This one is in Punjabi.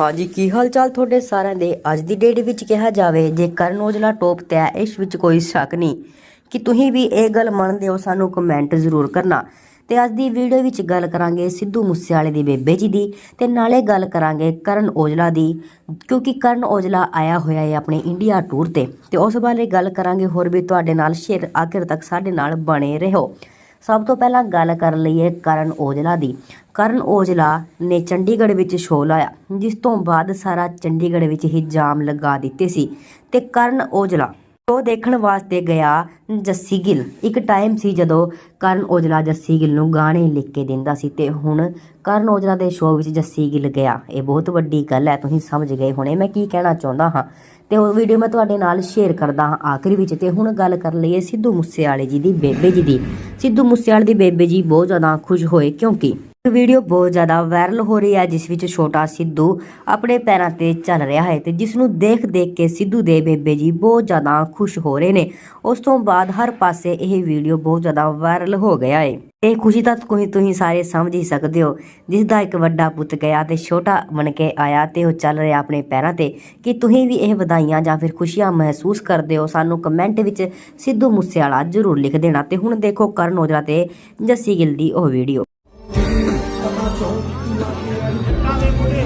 ਹਾਂਜੀ, ਕੀ ਹਾਲ ਚਾਲ ਤੁਹਾਡੇ ਸਾਰਿਆਂ ਦੇ? ਅੱਜ ਦੀ ਡੇਟ ਵਿੱਚ ਕਿਹਾ ਜਾਵੇ ਜੇ ਕਰਨ ਔਜਲਾ ਟੋਪ ਤੇ ਹੈ, ਇਸ ਵਿੱਚ ਕੋਈ ਸ਼ੱਕ ਨਹੀਂ। ਕਿ ਤੁਸੀਂ ਵੀ ਇਹ ਗੱਲ ਮੰਨਦੇ ਹੋ, ਸਾਨੂੰ ਕਮੈਂਟ ਜ਼ਰੂਰ ਕਰਨਾ। ਤੇ ਅੱਜ ਦੀ ਵੀਡੀਓ ਵਿੱਚ ਗੱਲ ਕਰਾਂਗੇ ਸਿੱਧੂ ਮੂਸੇਵਾਲੇ ਦੀ ਬੇਬੇ ਜੀ ਦੀ, ਤੇ ਨਾਲੇ ਗੱਲ ਕਰਾਂਗੇ ਕਰਨ ਔਜਲਾ ਦੀ, ਕਿਉਂਕਿ ਕਰਨ ਔਜਲਾ ਆਇਆ ਹੋਇਆ ਹੈ ਆਪਣੇ ਇੰਡੀਆ ਟੂਰ ਤੇ। ਤੇ ਉਸ ਬਾਰੇ ਗੱਲ ਕਰਾਂਗੇ, ਹੋਰ ਵੀ ਤੁਹਾਡੇ ਨਾਲ ਸ਼ੇਅਰ ਆਖਿਰ ਤੱਕ ਸਾਡੇ ਨਾਲ ਬਣੇ ਰਹੋ। ਸਭ ਤੋਂ ਪਹਿਲਾਂ ਗੱਲ ਕਰ ਲਈਏ ਕਰਨ ਔਜਲਾ ਦੀ। ਕਰਨ ਔਜਲਾ ਨੇ ਚੰਡੀਗੜ੍ਹ ਵਿੱਚ ਸ਼ੋਅ ਲਾਇਆ, ਜਿਸ ਤੋਂ ਬਾਅਦ ਸਾਰਾ ਚੰਡੀਗੜ੍ਹ ਵਿੱਚ ਹੀ ਜਾਮ ਲਗਾ ਦਿੱਤੇ ਸੀ ਤੇ ਕਰਨ ਔਜਲਾ ਸ਼ੋਅ ਦੇਖਣ ਵਾਸਤੇ ਗਿਆ ਜੱਸੀ ਗਿੱਲ। ਇੱਕ ਟਾਈਮ ਸੀ ਜਦੋਂ ਕਰਨ ਔਜਲਾ ਜੱਸੀ ਗਿੱਲ ਨੂੰ ਗਾਣੇ ਲਿਖ ਕੇ ਦਿੰਦਾ ਸੀ ਤੇ ਹੁਣ ਕਰਨ ਔਜਲਾ ਦੇ ਸ਼ੋਅ ਵਿੱਚ ਜੱਸੀ ਗਿੱਲ ਗਿਆ। ਇਹ ਬਹੁਤ ਵੱਡੀ ਗੱਲ ਹੈ, ਤੁਸੀਂ ਸਮਝ ਗਏ ਹੋਣੇ। ਮੈਂ ਕੀ ਕਹਿਣਾ ਚਾਹੁੰਦਾ ਹਾਂ ਤੇ ਉਹ ਵੀਡੀਓ ਮੈਂ ਤੁਹਾਡੇ ਨਾਲ ਸ਼ੇਅਰ ਕਰਦਾ ਹਾਂ ਆਖਰੀ ਵਿੱਚ ਤੇ ਹੁਣ ਗੱਲ ਕਰ ਲਈਏ ਸਿੱਧੂ ਮੂਸੇਵਾਲੇ ਜੀ ਦੀ, ਬੇਬੇ ਜੀ ਦੀ। ਸਿੱਧੂ ਮੂਸੇਵਾਲੇ ਦੀ ਬੇਬੇ ਜੀ ਬਹੁਤ ਜ਼ਿਆਦਾ ਖੁਸ਼ ਹੋਏ ਕਿਉਂਕਿ ਇਹ ਵੀਡੀਓ ਬਹੁਤ ਜ਼ਿਆਦਾ ਵਾਇਰਲ ਹੋ ਰਹੀ ਹੈ, ਜਿਸ ਵਿੱਚ ਛੋਟਾ ਸਿੱਧੂ ਆਪਣੇ ਪੈਰਾਂ ਤੇ ਚੱਲ ਰਿਹਾ ਹੈ ਤੇ ਜਿਸ ਨੂੰ ਦੇਖ ਦੇਖ ਕੇ ਸਿੱਧੂ ਦੇ ਬੇਬੇ ਜੀ ਬਹੁਤ ਜ਼ਿਆਦਾ ਖੁਸ਼ ਹੋ ਰਹੇ ਨੇ। ਉਸ ਤੋਂ ਬਾਅਦ ਹਰ ਪਾਸੇ ਇਹ ਵੀਡੀਓ ਬਹੁਤ ਜ਼ਿਆਦਾ ਵਾਇਰਲ ਹੋ ਗਿਆ ਹੈ। ਇਹ ਖੁਸ਼ੀ ਤਾਂ ਕੋਈ ਤੁਸੀਂ ਸਾਰੇ ਸਮਝ ਹੀ ਸਕਦੇ ਹੋ ਜਿਸ ਦਾ ਇੱਕ ਵੱਡਾ ਪੁੱਤ ਗਿਆ ਤੇ ਛੋਟਾ ਬਣ ਕੇ ਆਇਆ ਤੇ ਉਹ ਚੱਲ ਰਿਹਾ ਆਪਣੇ ਪੈਰਾਂ ਤੇ। ਕਿ ਤੁਸੀਂ ਵੀ ਇਹ ਵਧਾਈਆਂ ਜਾਂ ਫਿਰ ਖੁਸ਼ੀਆਂ ਮਹਿਸੂਸ ਕਰਦੇ ਹੋ? ਸਾਨੂੰ ਕਮੈਂਟ ਵਿੱਚ ਸਿੱਧੂ ਮੂਸੇਵਾਲਾ ਜ਼ਰੂਰ ਲਿਖ ਦੇਣਾ ਤੇ ਹੁਣ ਦੇਖੋ ਕਰਨ ਔਜਲਾ ਤੇ ਜੱਸੀ ਗਿੱਲ ਦੀ ਉਹ ਵੀਡੀਓ। 你他妈走，那天那不。